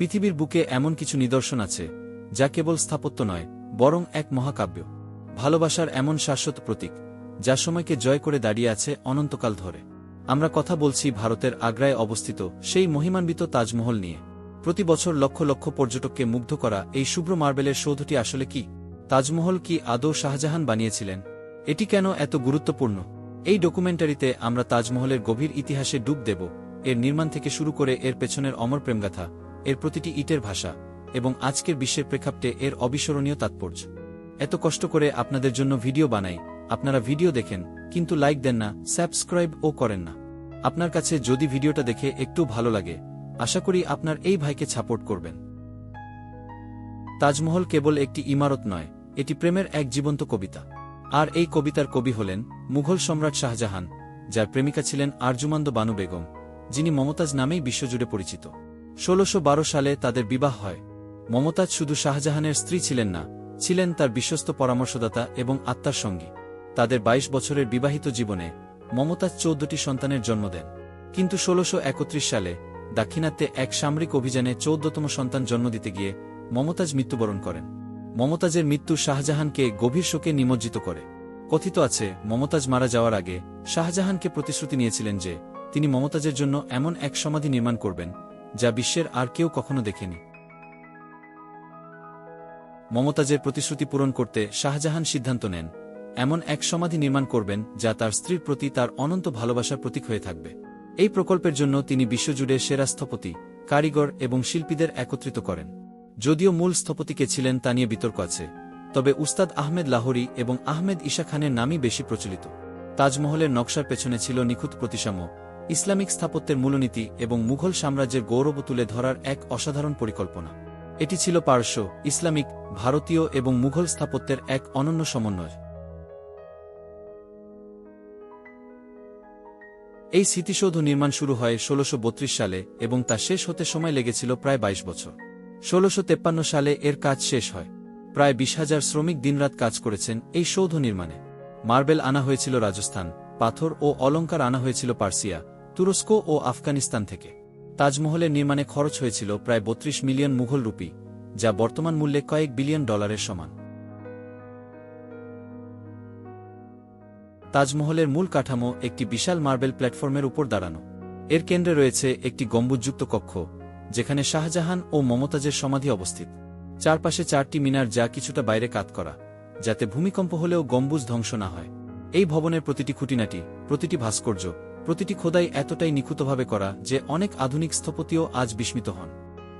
পৃথিবীর বুকে এমন কিছু নিদর্শন আছে, যা কেবল স্থাপত্য নয়, বরং এক মহাকাব্য, ভালোবাসার এমন শাশ্বত প্রতীক, যা সময়কে জয় করে দাঁড়িয়ে আছে অনন্তকাল ধরে। আমরা কথা বলছি ভারতের আগ্রায় অবস্থিত সেই মহিমান্বিত তাজমহল নিয়ে। প্রতি বছর লক্ষ লক্ষ পর্যটককে মুগ্ধ করা এই শুভ্র মার্বেলের সৌধটি আসলে কি? তাজমহল কি আদৌ শাহজাহান বানিয়েছিলেন? এটি কেন এত গুরুত্বপূর্ণ? এই ডকুমেন্টারিতে আমরা তাজমহলের গভীর ইতিহাসে ডুব দেব, এর নির্মাণ থেকে শুরু করে এর পেছনের অমর প্রেমগাথা। এর প্রতিটি ইটের ভাষা এবং আজকের বিশ্বের প্রেক্ষাপটে এর অবিস্মরণীয় তাৎপর্য। এত কষ্ট করে আপনাদের জন্য ভিডিও বানাই, আপনারা ভিডিও দেখেন, কিন্তু লাইক দেন না, সাবস্ক্রাইব ও করেন না। আপনার কাছে যদি ভিডিওটা দেখে একটু ভালো লাগে, আশা করি আপনার এই ভাইকে সাপোর্ট করবেন। তাজমহল কেবল একটি ইমারত নয়, এটি প্রেমের এক জীবন্ত কবিতা। আর এই কবিতার কবি হলেন মুঘল সম্রাট শাহজাহান, যার প্রেমিকা ছিলেন আরজুমান্দ বানু বেগম, যিনি মমতাজ নামেই বিশ্বজুড়ে পরিচিত। ষোলশো সালে তাদের বিবাহ হয়। মমতাজ শুধু শাহজাহানের স্ত্রী ছিলেন না, ছিলেন তার বিশ্বস্ত পরামর্শদাতা এবং আত্মার সঙ্গী। তাদের ২২ বছরের বিবাহিত জীবনে মমতাজ চৌদ্দটি সন্তানের জন্ম দেন। কিন্তু ষোলশো সালে দাক্ষিণাত্যে এক সামরিক অভিযানে চৌদ্দতম সন্তান জন্ম দিতে গিয়ে মমতাজ মৃত্যুবরণ করেন। মমতাজের মৃত্যু শাহজাহানকে গভীর শোকে নিমজ্জিত করে। কথিত আছে, মমতাজ মারা যাওয়ার আগে শাহজাহানকে প্রতিশ্রুতি নিয়েছিলেন যে তিনি মমতাজের জন্য এমন এক সমাধি নির্মাণ করবেন যা বিশ্বের আর কেউ কখনো দেখেনি। মমতাজের প্রতিশ্রুতি পূরণ করতে শাহজাহান সিদ্ধান্ত নেন। এমন এক সমাধি নির্মাণ করবেন যা তার স্ত্রীর প্রতি তার অনন্ত ভালোবাসার প্রতীক হয়ে থাকবে। এই প্রকল্পের জন্য তিনি বিশ্বজুড়ে সেরা স্থপতি, কারিগর এবং শিল্পীদের একত্রিত করেন। যদিও মূল স্থপতিকে ছিলেন তা নিয়ে বিতর্ক আছে, তবে উস্তাদ আহমেদ লাহোরি এবং আহমেদ ঈশা খানের নামই বেশি প্রচলিত। তাজমহলের নকশার পেছনে ছিল নিখুঁত প্রতিসাম্য ইসলামিক স্থাপত্যের মূলনীতি এবং মুঘল সাম্রাজ্যের গৌরব তুলে ধরার এক অসাধারণ পরিকল্পনা। এটি ছিল পার্শ্ব ইসলামিক, ভারতীয় এবং মুঘল স্থাপত্যের এক অনন্য সমন্বয়। এই স্মৃতিসৌধ নির্মাণ শুরু হয় ষোলশো সালে এবং তা শেষ হতে সময় লেগেছিল প্রায় ২২ বছর। ষোলশো সালে এর কাজ শেষ হয়। প্রায় বিশ হাজার শ্রমিক দিনরাত কাজ করেছেন এই সৌধ নির্মাণে। মার্বেল আনা হয়েছিল রাজস্থান, পাথর ও অলঙ্কার আনা হয়েছিল পার্সিয়া তুরস্ক ও আফগানিস্তান থেকে। তাজমহলের নির্মাণে খরচ হয়েছিল প্রায় বত্রিশ মিলিয়ন মুঘল রুপি, যা বর্তমান মূল্যে কয়েক বিলিয়ন ডলারের সমান। তাজমহলের মূল কাঠামো একটি বিশাল মার্বেল প্ল্যাটফর্মের উপর দাঁড়ানো। এর কেন্দ্রে রয়েছে একটি গম্বুজযুক্ত কক্ষ, যেখানে শাহজাহান ও মমতাজের সমাধি অবস্থিত। চারপাশে চারটি মিনার যা কিছুটা বাইরে কাত করা, যাতে ভূমিকম্প হলেও গম্বুজ ধ্বংস না হয়। এই ভবনের প্রতিটি খুঁটিনাটি, প্রতিটি ভাস্কর্য প্রতিটি খোদাই এতটাই নিখুঁতভাবে করা যে অনেক আধুনিক স্থপতিও আজ বিস্মিত হন।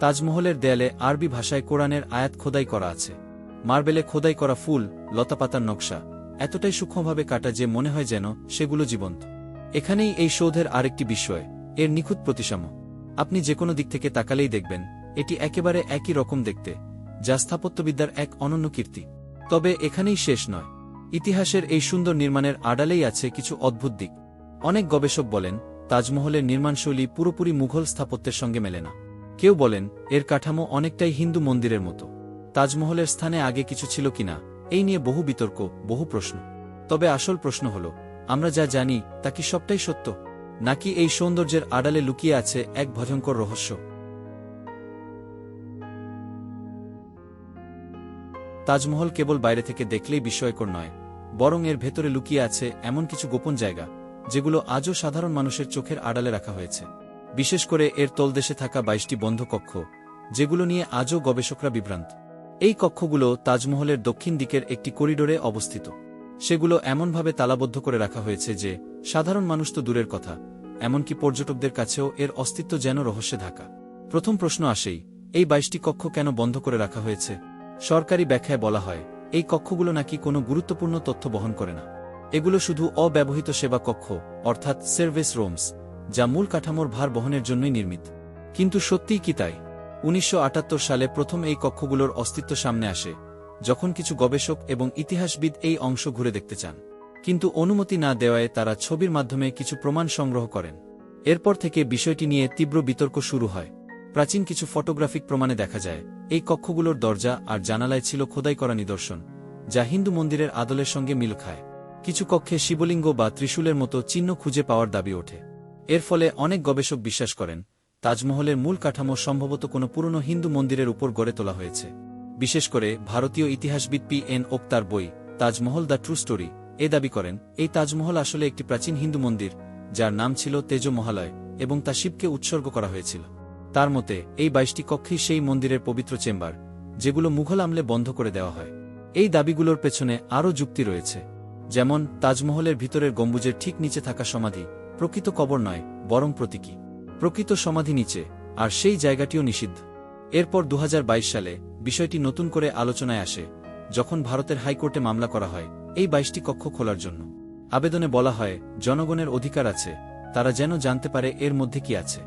তাজমহলের দেয়ালে আরবি ভাষায় কোরআনের আয়াত খোদাই করা আছে। মার্বেলে খোদাই করা ফুল, লতাপাতার নকশা, এতটাই সূক্ষ্মভাবে কাটা যে মনে হয় যেন সেগুলো জীবন্ত। এখানেই এই সৌধের আরেকটি বিষয়, এর নিখুঁত প্রতিসাম্য। আপনি যে কোনো দিক থেকে তাকালেই দেখবেন, এটি একেবারে একই রকম দেখতে, যা স্থাপত্যবিদ্যার এক অনন্য কীর্তি। তবে এখানেই শেষ নয়। ইতিহাসের এই সুন্দর নির্মাণের আড়ালেই আছে কিছু অদ্ভুত দিক। অনেক গবেষক বলেন, তাজমহলের নির্মাণশৈলী পুরোপুরি মুঘল স্থাপত্যের সঙ্গে মেলে না। কেউ বলেন, এর কাঠামো অনেকটাই হিন্দু মন্দিরের মতো। তাজমহলের স্থানে আগে কিছু ছিল কিনা এই নিয়ে বহু বিতর্ক, বহু প্রশ্ন। তবে আসল প্রশ্ন হল, আমরা যা জানি, তা কি সবটাই সত্য? নাকি এই সৌন্দর্যের আড়ালে লুকিয়ে আছে এক ভয়ঙ্কর রহস্য? তাজমহল কেবল বাইরে থেকে দেখলেই বিস্ময়কর নয়, বরং এর ভেতরে লুকিয়ে আছে এমন কিছু গোপন জায়গা যেগুলো আজও সাধারণ মানুষের চোখের আড়ালে রাখা হয়েছে। বিশেষ করে এর তলদেশে থাকা বাইশটি বন্ধ কক্ষ, যেগুলো নিয়ে আজও গবেষকরা বিভ্রান্ত। এই কক্ষগুলো তাজমহলের দক্ষিণ দিকের একটি করিডোরে অবস্থিত। সেগুলো এমনভাবে তালাবদ্ধ করে রাখা হয়েছে যে, সাধারণ মানুষ তো দূরের কথা, এমনকি পর্যটকদের কাছেও এর অস্তিত্ব যেন রহস্যে ঢাকা। প্রথম প্রশ্ন আসেই, এই বাইশটি কক্ষ কেন বন্ধ করে রাখা হয়েছে? সরকারি ব্যাখ্যায় বলা হয়, এই কক্ষগুলো নাকি কোনো গুরুত্বপূর্ণ তথ্য বহন করে না। এগুলো শুধু অব্যবহৃত সেবা কক্ষ, অর্থাৎ সার্ভিস রুমস যা মূল কাঠামোর ভার বহনের জন্যই নির্মিত। কিন্তু সত্যিই কি তাই? উনিশশো আটাত্তর সালে প্রথম এই কক্ষগুলোর অস্তিত্ব সামনে আসে, যখন কিছু গবেষক এবং ইতিহাসবিদ এই অংশ ঘুরে দেখতে চান। কিন্তু অনুমতি না দেওয়ায় তারা ছবির মাধ্যমে কিছু প্রমাণ সংগ্রহ করেন। এরপর থেকে বিষয়টি নিয়ে তীব্র বিতর্ক শুরু হয়। প্রাচীন কিছু ফটোগ্রাফিক প্রমাণে দেখা যায়, এই কক্ষগুলোর দরজা আর জানালায় ছিল খোদাই করা নিদর্শন, যা হিন্দু মন্দিরের আদলের সঙ্গে মিল খায়। কিছু কক্ষে শিবলিঙ্গ বা ত্রিশূলের মতো চিহ্ন খুঁজে পাওয়ার দাবি ওঠে। এর ফলে অনেক গবেষক বিশ্বাস করেন, তাজমহলের মূল কাঠামো সম্ভবত কোনো পুরনো হিন্দু মন্দিরের উপর গড়ে তোলা হয়েছে। বিশেষ করে ভারতীয় ইতিহাসবিদ পি এন ওক্তার বই, তাজমহল দ্য ট্রু স্টোরি, এ দাবি করেন, এই তাজমহল আসলে একটি প্রাচীন হিন্দু মন্দির, যার নাম ছিল তেজ মহালয় এবং তা শিবকে উৎসর্গ করা হয়েছিল। তার মতে, এই বাইশটি কক্ষেই সেই মন্দিরের পবিত্র চেম্বার, যেগুলো মুঘল আমলে বন্ধ করে দেওয়া হয়। এই দাবিগুলোর পেছনে আরও যুক্তি রয়েছে। যেমন তাজমহলের ভিতরের গম্বুজের ঠিক নিচে থাকা সমাধি, প্রকৃত কবর নয়, বরং প্রতীকী। প্রকৃত সমাধি নিচে, আর সেই জায়গাটিও নিষিদ্ধ। এরপর দু হাজার বাইশ সালে বিষয়টি নতুন করে আলোচনায় আসে, যখন ভারতের হাইকোর্টে মামলা করা হয়, এই বাইশটি কক্ষ খোলার জন্য। আবেদনে বলা হয়, জনগণের অধিকার আছে, তারা যেন জানতে পারে এর মধ্যে কি আছে।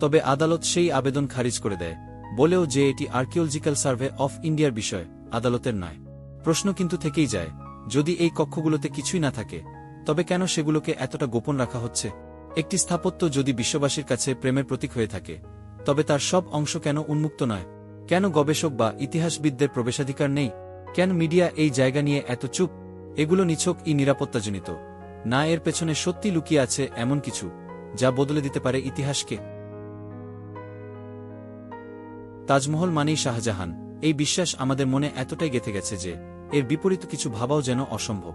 তবে আদালত সেই আবেদন খারিজ করে দেয়, বলেও যে এটি আর্কিওলজিক্যাল সার্ভে অফ ইন্ডিয়ার বিষয়, আদালতের নয়। প্রশ্ন কিন্তু থেকেই যায় যদি এই কক্ষগুলোতে কিছুই না থাকে, তবে কেন সেগুলোকে এতটা গোপন রাখা হচ্ছে? একটি স্থাপত্য যদি বিশ্ববাসীর কাছে প্রেমের প্রতীক হয়ে থাকে, তবে তার সব অংশ কেন উন্মুক্ত নয়? কেন গবেষক বা ইতিহাসবিদদের প্রবেশাধিকার নেই? কেন মিডিয়া এই জায়গা নিয়ে এত চুপ? এগুলো নিছক ই নিরাপত্তাজনিত। না এর পেছনে সত্যি লুকিয়ে আছে এমন কিছু, যা বদলে দিতে পারে ইতিহাসকে। তাজমহল মানেই শাহজাহান। এই বিশ্বাস আমাদের মনে এতটাই গেথে গেছে যে এর বিপরীত কিছু ভাবাও যেন অসম্ভব।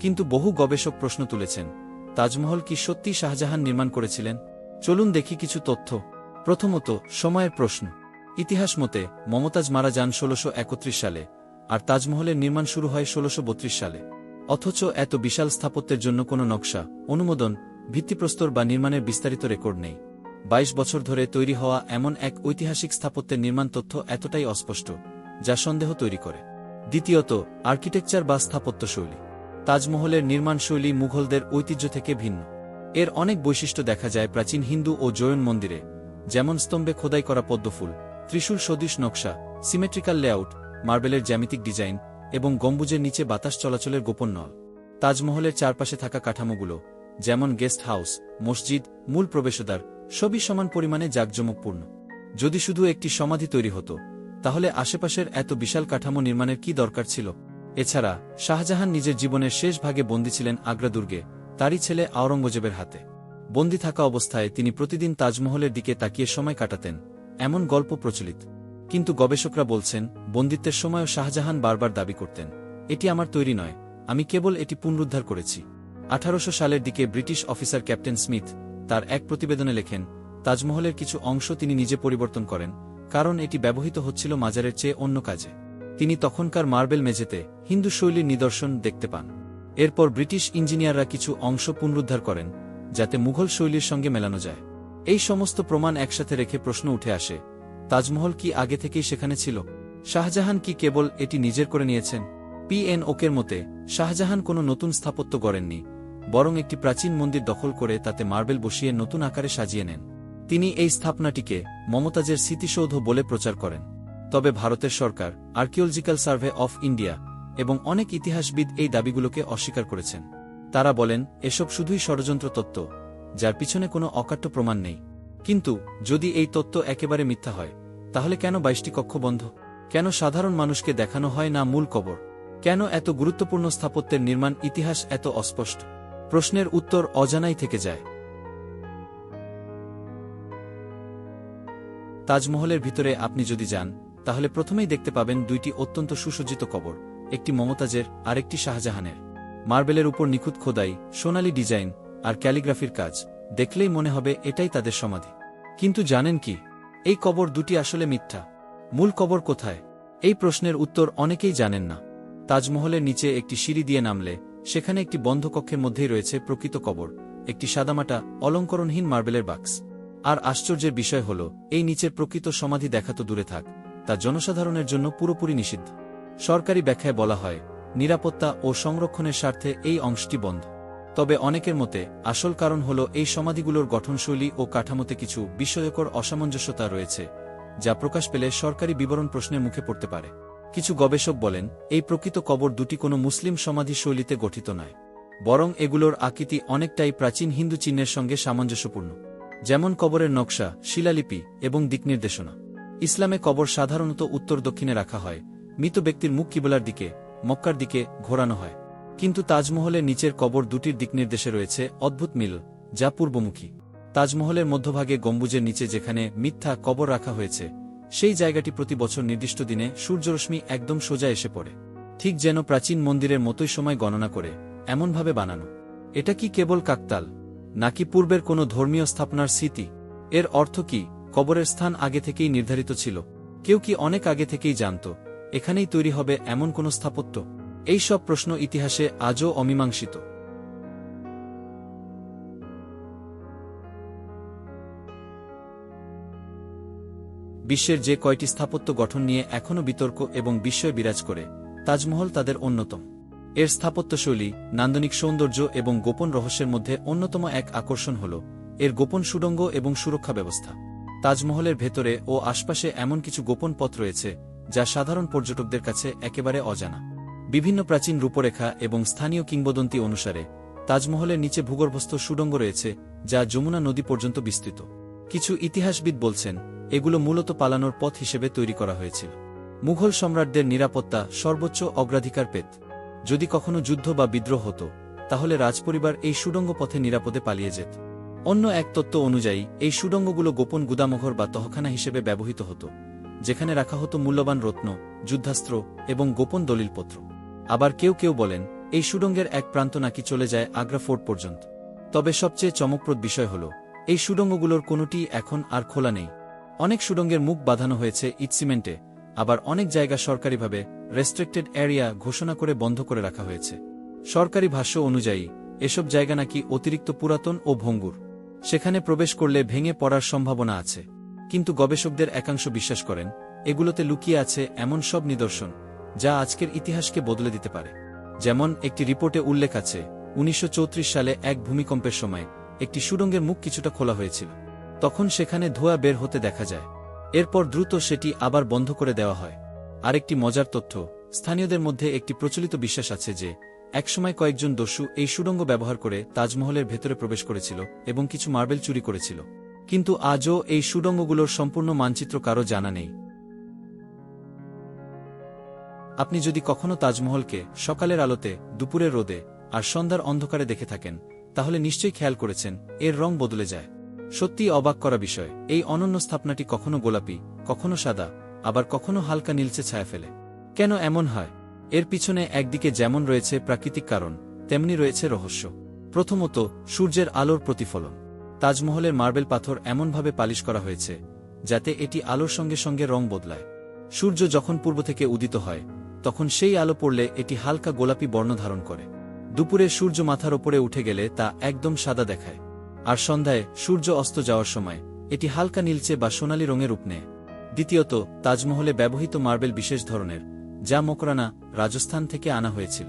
কিন্তু বহু গবেষক প্রশ্ন তুলেছেন, তাজমহল কি সত্যি শাহজাহান নির্মাণ করেছিলেন? চলুন দেখি কিছু তথ্য। প্রথমত, সময়ের প্রশ্ন। ইতিহাস মতে, মমতাজ মারা যান ষোলশো সালে, আর তাজমহলের নির্মাণ শুরু হয় ষোলশো সালে। অথচ এত বিশাল স্থাপত্যের জন্য কোনো নকশা, অনুমোদন, ভিত্তিপ্রস্তর বা নির্মাণের বিস্তারিত রেকর্ড নেই। বাইশ বছর ধরে তৈরি হওয়া এমন এক ঐতিহাসিক স্থাপত্যের নির্মাণ তথ্য এতটাই অস্পষ্ট, যা সন্দেহ তৈরি করে। দ্বিতীয়ত, আর্কিটেকচার বা স্থাপত্যশৈলী। তাজমহলের নির্মাণশৈলী মুঘলদের ঐতিহ্য থেকে ভিন্ন। এর অনেক বৈশিষ্ট্য দেখা যায় প্রাচীন হিন্দু ও জৈন মন্দিরে, যেমন স্তম্ভে খোদাই করা পদ্মফুল, ত্রিশূল সদৃশ নকশা, সিমেট্রিক্যাল লেআউট, মার্বেলের জ্যামিতিক ডিজাইন এবং গম্বুজের নিচে বাতাস চলাচলের গোপন নল। তাজমহলের চারপাশে থাকা কাঠামোগুলো, যেমন গেস্ট হাউস, মসজিদ, মূল প্রবেশদ্বার, সবই সমান পরিমাণে জাঁকজমকপূর্ণ। যদি শুধু একটি সমাধি তৈরি হতো তাহলে আশেপাশের এত বিশাল কাঠামো নির্মাণের কি দরকার ছিল? এছাড়া, শাহজাহান নিজের জীবনের শেষ ভাগে বন্দী ছিলেন আগ্রা দুর্গে তারই ছেলে আওরঙ্গজেবের হাতে। বন্দী থাকা অবস্থায় তিনি প্রতিদিন তাজমহলের দিকে তাকিয়ে সময় কাটাতেন, এমন গল্প প্রচলিত। কিন্তু গবেষকরা বলছেন, বন্দিত্বের সময়ও শাহজাহান বারবার দাবি করতেন, এটি আমার তৈরি নয়, আমি কেবল এটি পুনরুদ্ধার করেছি। আঠারোশো সালের দিকে ব্রিটিশ অফিসার ক্যাপ্টেন স্মিথ তার এক প্রতিবেদনে লেখেন, তাজমহলের কিছু অংশ তিনি নিজে পরিবর্তন করেন কারণ এটি ব্যবহৃত হচ্ছিল মাজারের চেয়ে অন্য কাজে। তিনি তখনকার মার্বেল মেঝেতে হিন্দু শৈলীর নিদর্শন দেখতে পান। এরপর ব্রিটিশ ইঞ্জিনিয়াররা কিছু অংশ পুনরুদ্ধার করেন, যাতে মুঘল শৈলীর সঙ্গে মেলানো যায়। এই সমস্ত প্রমাণ একসাথে রেখে প্রশ্ন উঠে আসে, তাজমহল কি আগে থেকেই সেখানে ছিল? শাহজাহান কি কেবল এটি নিজের করে নিয়েছেন? পি এন ওকের মতে, শাহজাহান কোনো নতুন স্থাপত্য গড়েননি, বরং একটি প্রাচীন মন্দির দখল করে তাতে মার্বেল বসিয়ে নতুন আকারে সাজিয়ে নেন। তিনি এই স্থাপনাটিকে মমতাজের স্মৃতিসৌধ বলে প্রচার করেন। তবে ভারতের সরকার, আর্কিওলজিক্যাল সার্ভে অফ ইন্ডিয়া এবং অনেক ইতিহাসবিদ এই দাবিগুলোকে অস্বীকার করেছেন। তারা বলেন, এসব শুধুই ষড়যন্ত্র তত্ত্ব, যার পিছনে কোনো অকাট্য প্রমাণ নেই। কিন্তু, যদি এই তত্ত্ব একেবারে মিথ্যা হয়, তাহলে কেন বাইশটি কক্ষ বন্ধ? কেন সাধারণ মানুষকে দেখানো হয় না মূল কবর? কেন এত গুরুত্বপূর্ণ স্থাপত্যের নির্মাণ ইতিহাস এত অস্পষ্ট? প্রশ্নের উত্তর অজানাই থেকে যায়। তাজমহলের ভিতরে আপনি যদি যান, তাহলে প্রথমেই দেখতে পাবেন দুইটি অত্যন্ত সুসজ্জিত কবর, একটি মমতাজের আর একটি শাহজাহানের। মার্বেলের উপর নিখুঁত খোদাই, সোনালি ডিজাইন আর ক্যালিগ্রাফির কাজ, দেখলেই মনে হবে এটাই তাদের সমাধি। কিন্তু জানেন কি? এই কবর দুটি আসলে মিথ্যা। মূল কবর কোথায়? এই প্রশ্নের উত্তর অনেকেই জানেন না। তাজমহলের নিচে একটি সিঁড়ি দিয়ে নামলে, সেখানে একটি বন্ধ কক্ষের মধ্যেই রয়েছে প্রকৃত কবর, একটি সাদামাটা, অলঙ্করণহীন মার্বেলের বাক্স। আর আশ্চর্যের বিষয় হল, এই নিচের প্রকৃত সমাধি দেখা তো দূরে থাক, তা জনসাধারণের জন্য পুরোপুরি নিষিদ্ধ। সরকারি ব্যাখ্যায় বলা হয়, নিরাপত্তা ও সংরক্ষণের স্বার্থে এই অংশটি বন্ধ। তবে অনেকের মতে, আসল কারণ হল এই সমাধিগুলোর গঠনশৈলী ও কাঠামোতে কিছু বিস্ময়কর অসামঞ্জস্যতা রয়েছে, যা প্রকাশ পেলে সরকারি বিবরণ প্রশ্নের মুখে পড়তে পারে। কিছু গবেষক বলেন, এই প্রকৃত কবর দুটি কোনো মুসলিম সমাধি শৈলীতে গঠিত নয়, বরং এগুলোর আকৃতি অনেকটাই প্রাচীন হিন্দু চিহ্নের সঙ্গে সামঞ্জস্যপূর্ণ। যেমন কবরের নকশা, শিলালিপি এবং দিকনির্দেশনা ইসলামে কবর সাধারণত উত্তর দক্ষিণে রাখা হয়, মৃত ব্যক্তির মুখ কিবলার দিকে, মক্কার দিকে ঘোরানো হয়। কিন্তু তাজমহলের নিচের কবর দুটির দিকনির্দেশে রয়েছে অদ্ভুত মিল, যা পূর্বমুখী। তাজমহলের মধ্যভাগে গম্বুজের নিচে যেখানে মিথ্যা কবর রাখা হয়েছে, সেই জায়গাটি প্রতি বছর নির্দিষ্ট দিনে সূর্যরশ্মি একদম সোজা এসে পড়ে। ঠিক যেন প্রাচীন মন্দিরের মতোই সময় গণনা করে, এমনভাবে বানানো। এটা কি কেবল কাকতাল? নাকি পূর্বের কোনো ধর্মীয় স্থাপনার স্মৃতি? এর অর্থ কি? কবরের স্থান আগে থেকেই নির্ধারিত ছিল। কেউ কি অনেক আগে থেকেই জানত? এখানেই তৈরি হবে এমন কোনো স্থাপত্য? এই সব প্রশ্ন ইতিহাসে আজও অমীমাংসিত। বিশ্বের যে কয়টি স্থাপত্য গঠন নিয়ে এখনও বিতর্ক এবং বিস্ময় বিরাজ করে, তাজমহল তাদের অন্যতম। এর স্থাপত্যশৈলী, নান্দনিক সৌন্দর্য এবং গোপন রহস্যের মধ্যে অন্যতম এক আকর্ষণ হল এর গোপন সুড়ঙ্গ এবং সুরক্ষা ব্যবস্থা। তাজমহলের ভেতরে ও আশপাশে এমন কিছু গোপন পথ রয়েছে, যা সাধারণ পর্যটকদের কাছে একেবারে অজানা। বিভিন্ন প্রাচীন রূপরেখা এবং স্থানীয় কিংবদন্তি অনুসারে, তাজমহলের নিচে ভূগর্ভস্থ সুড়ঙ্গ রয়েছে, যা যমুনা নদী পর্যন্ত বিস্তৃত। কিছু ইতিহাসবিদ বলছেন, এগুলো মূলত পালানোর পথ হিসেবে তৈরি করা হয়েছিল। মুঘল সম্রাটদের নিরাপত্তা সর্বোচ্চ অগ্রাধিকার পেত। যদি কখনো যুদ্ধ বা বিদ্রোহ হতো, তাহলে রাজপরিবার এই সুড়ঙ্গ পথে নিরাপদে পালিয়ে যেত। অন্য এক তত্ত্ব অনুযায়ী, এই সুড়ঙ্গগুলো গোপন গুদামঘর বা তহখানা হিসেবে ব্যবহৃত হতো, যেখানে রাখা হতো মূল্যবান রত্ন, যুদ্ধাস্ত্র এবং গোপন দলিলপত্র। আবার কেউ কেউ বলেন, এই সুড়ঙ্গের এক প্রান্ত নাকি চলে যায় আগ্রা ফোর্ট পর্যন্ত। তবে সবচেয়ে চমকপ্রদ বিষয় হল, এই সুড়ঙ্গগুলোর কোনোটি এখন আর খোলা নেই। অনেক সুড়ঙ্গের মুখ বাঁধানো হয়েছে ইট সিমেন্টে, আবার অনেক জায়গা সরকারিভাবে রেস্ট্রিক্টেড এরিয়া ঘোষণা করে বন্ধ করে রাখা হয়েছে। সরকারি ভাষ্য অনুযায়ী, এসব জায়গা নাকি অতিরিক্ত পুরাতন ও ভঙ্গুর। সেখানে প্রবেশ করলে ভেঙে পড়ার সম্ভাবনা আছে। কিন্তু গবেষকদের একাংশ বিশ্বাস করেন, এগুলোতে লুকিয়ে আছে এমন সব নিদর্শন, যা আজকের ইতিহাসকে বদলে দিতে পারে। যেমন একটি রিপোর্টে উল্লেখ আছে, উনিশশো চৌত্রিশ সালে এক ভূমিকম্পের সময় একটি সুড়ঙ্গের মুখ কিছুটা খোলা হয়েছিল। তখন সেখানে ধোয়া বের হতে দেখা যায়। এরপর দ্রুত সেটি আবার বন্ধ করে দেওয়া হয়। আরেকটি মজার তথ্য, স্থানীয়দের মধ্যে একটি প্রচলিত বিশ্বাস আছে যে, একসময় কয়েকজন দস্যু এই সুড়ঙ্গ ব্যবহার করে তাজমহলের ভেতরে প্রবেশ করেছিল এবং কিছু মার্বেল চুরি করেছিল। কিন্তু আজও এই সুড়ঙ্গগুলোর সম্পূর্ণ মানচিত্র কারও জানা নেই। আপনি যদি কখনো তাজমহলকে সকালের আলোতে, দুপুরের রোদে আর সন্ধ্যার অন্ধকারে দেখে থাকেন, তাহলে নিশ্চয়ই খেয়াল করেছেন, এর রং বদলে যায়। সত্যিই অবাক করা বিষয়, এই অনন্য স্থাপনাটি কখনো গোলাপি, কখনো সাদা আবার কখনো হালকা নীলচে ছায়া ফেলে। কেন এমন হয়? এর পিছনে একদিকে যেমন রয়েছে প্রাকৃতিক কারণ, তেমনি রয়েছে রহস্য। প্রথমত, সূর্যের আলোর প্রতিফলন। তাজমহলের মার্বেল পাথর এমনভাবে পালিশ করা হয়েছে, যাতে এটি আলোর সঙ্গে সঙ্গে রং বদলায়। সূর্য যখন পূর্ব থেকে উদিত হয়, তখন সেই আলো পড়লে এটি হালকা গোলাপি বর্ণ ধারণ করে। দুপুরে সূর্য মাথার ওপরে উঠে গেলে তা একদম সাদা দেখায়। আর সন্ধ্যায় সূর্য অস্ত যাওয়ার সময়, এটি হালকা নীলচে বা সোনালী রঙের রূপ নেয়। দ্বিতীয়ত, তাজমহলে ব্যবহৃত মার্বেল বিশেষ ধরনের, যা মকরানা, রাজস্থান থেকে আনা হয়েছিল।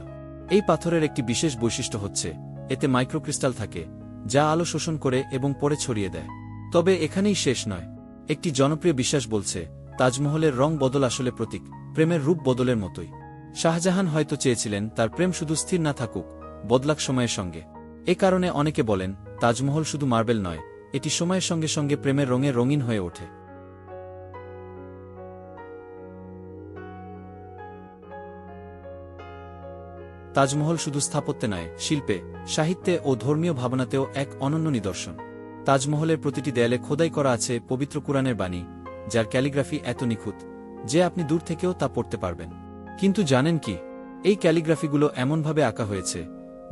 এই পাথরের একটি বিশেষ বৈশিষ্ট্য হচ্ছে, এতে মাইক্রোক্রিস্টাল থাকে, যা আলো শোষণ করে এবং পরে ছড়িয়ে দেয়। তবে এখানেই শেষ নয়। একটি জনপ্রিয় বিশ্বাস বলছে, তাজমহলের রং বদল আসলে প্রতীক, প্রেমের রূপ বদলের মতোই। শাহজাহান হয়তো চেয়েছিলেন, তার প্রেম শুধু স্থির না থাকুক, বদলাক সময়ের সঙ্গে। এ কারণে অনেকে বলেন, তাজমহল শুধু মার্বেল নয়, এটি সময়ের সঙ্গে সঙ্গে প্রেমের রঙে রঙিন হয়ে ওঠে। তাজমহল শুধু স্থাপত্যে নয়, শিল্পে, সাহিত্যে ও ধর্মীয় ভাবনাতেও এক অনন্য নিদর্শন। তাজমহলের প্রতিটি দেয়ালে খোদাই করা আছে পবিত্র কুরআনের বাণী, যার ক্যালিগ্রাফি এত নিখুঁত যে আপনি দূর থেকেও তা পড়তে পারবেন। কিন্তু জানেন কি? এই ক্যালিগ্রাফিগুলো এমনভাবে আঁকা হয়েছে,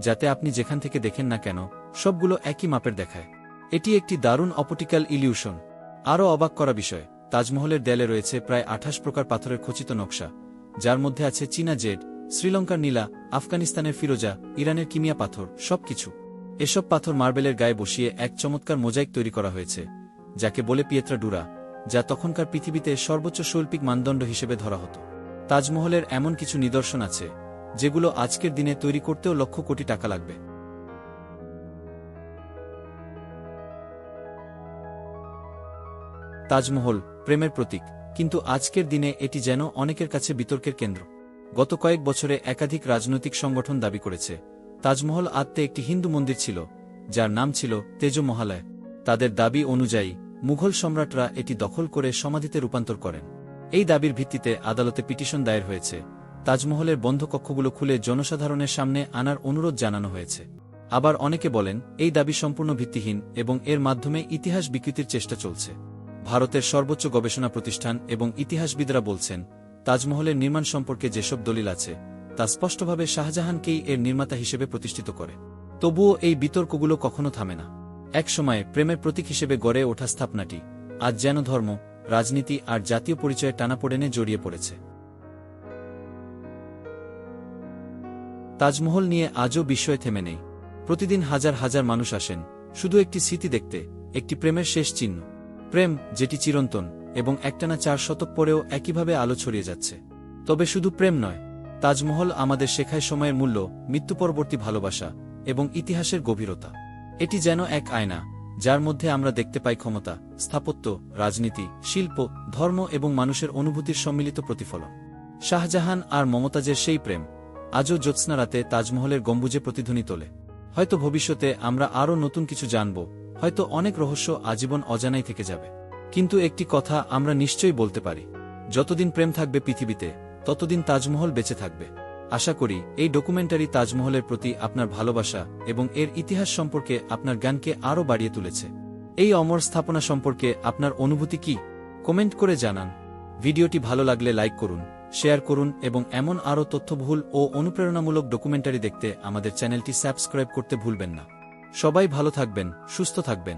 যাতে আপনি যেখান থেকে দেখেন না কেন, সবগুলো একই মাপের দেখায়। এটি একটি দারুণ অপটিক্যাল ইলিউশন। আরও অবাক করা বিষয়, তাজমহলের দেয়ালে রয়েছে প্রায় আঠাশ প্রকার পাথরের খচিত নকশা, যার মধ্যে আছে চীনা জেড শ্রীলঙ্কার নীলা, আফগানিস্তানের ফিরোজা, ইরানের কিমিয়া পাথর, সবকিছু। এসব পাথর মার্বেলের গায়ে বসিয়ে এক চমৎকার মোজাইক তৈরি করা হয়েছে, যাকে বলে পিয়েত্রা ডুরা, যা তখনকার পৃথিবীতে সর্বোচ্চ শৈল্পিক মানদণ্ড হিসেবে ধরা হতো। তাজমহলের এমন কিছু নিদর্শন আছে, যেগুলো আজকের দিনে তৈরি করতেও লক্ষ কোটি টাকা লাগবে। তাজমহল প্রেমের প্রতীক, কিন্তু আজকের দিনে এটি যেন অনেকের কাছে বিতর্কের কেন্দ্র। গত কয়েক বছরে একাধিক রাজনৈতিক সংগঠন দাবি করেছে। তাজমহল আত্মে একটি হিন্দু মন্দির ছিল, যার নাম ছিল তেজ মহালয়। তাদের দাবি অনুযায়ী, মুঘল সম্রাটরা এটি দখল করে সমাধিতে রূপান্তর করেন। এই দাবির ভিত্তিতে আদালতে পিটিশন দায়ের হয়েছে। তাজমহলের বন্ধ কক্ষগুলো খুলে জনসাধারণের সামনে আনার অনুরোধ জানানো হয়েছে। আবার অনেকে বলেন, এই দাবি সম্পূর্ণ ভিত্তিহীন এবং এর মাধ্যমে ইতিহাস বিকৃতির চেষ্টা চলছে। ভারতের সর্বোচ্চ গবেষণা প্রতিষ্ঠান এবং ইতিহাসবিদরা বলছেন তাজমহলের নির্মাণ সম্পর্কে যেসব দলিল আছে, তা স্পষ্টভাবে শাহজাহানকেই এর নির্মাতা হিসেবে প্রতিষ্ঠিত করে। তবুও এই বিতর্কগুলো কখনো থামে না। একসময় প্রেমের প্রতীক হিসেবে গড়ে ওঠা স্থাপনাটি আজ যেন ধর্ম, রাজনীতি আর জাতীয় পরিচয়ের টানাপোড়েনে জড়িয়ে পড়েছে। তাজমহল নিয়ে আজও বিস্ময় থেমে নেই। প্রতিদিন হাজার হাজার মানুষ আসেন, শুধু একটি স্মৃতি দেখতে, একটি প্রেমের শেষ চিহ্ন। প্রেম, যেটি চিরন্তন এবং একটানা চার শতক পরেও একইভাবে আলো ছড়িয়ে যাচ্ছে। তবে শুধু প্রেম নয়, তাজমহল আমাদের শেখায় সময়ের মূল্য, মৃত্যু পরবর্তী ভালোবাসা এবং ইতিহাসের গভীরতা। এটি যেন এক আয়না, যার মধ্যে আমরা দেখতে পাই ক্ষমতা, স্থাপত্য, রাজনীতি, শিল্প, ধর্ম এবং মানুষের অনুভূতির সম্মিলিত প্রতিফলন। শাহজাহান আর মমতাজের সেই প্রেম, আজও জ্যোৎস্না রাতে তাজমহলের গম্বুজে প্রতিধ্বনি তোলে। হয়তো ভবিষ্যতে আমরা আরও নতুন কিছু জানব, হয়তো অনেক রহস্য আজীবন অজানাই থেকে যাবে। কিন্তু একটি কথা আমরা নিশ্চয়ই বলতে পারি। যতদিন প্রেম থাকবে পৃথিবীতে, ততদিন তাজমহল বেঁচে থাকবে। আশা করি, এই ডকুমেন্টারি তাজমহলের প্রতি আপনার ভালোবাসা এবং এর ইতিহাস সম্পর্কে আপনার জ্ঞানকে আরও বাড়িয়ে তুলেছে। এই অমর স্থাপনা সম্পর্কে আপনার অনুভূতি কি? কমেন্ট করে জানান। ভিডিওটি ভালো লাগলে লাইক করুন, শেয়ার করুন এবং এমন আরও তথ্যবহুল ও অনুপ্রেরণামূলক ডকুমেন্টারি দেখতে আমাদের চ্যানেলটি সাবস্ক্রাইব করতে ভুলবেন না। সবাই ভালো থাকবেন, সুস্থ থাকবেন।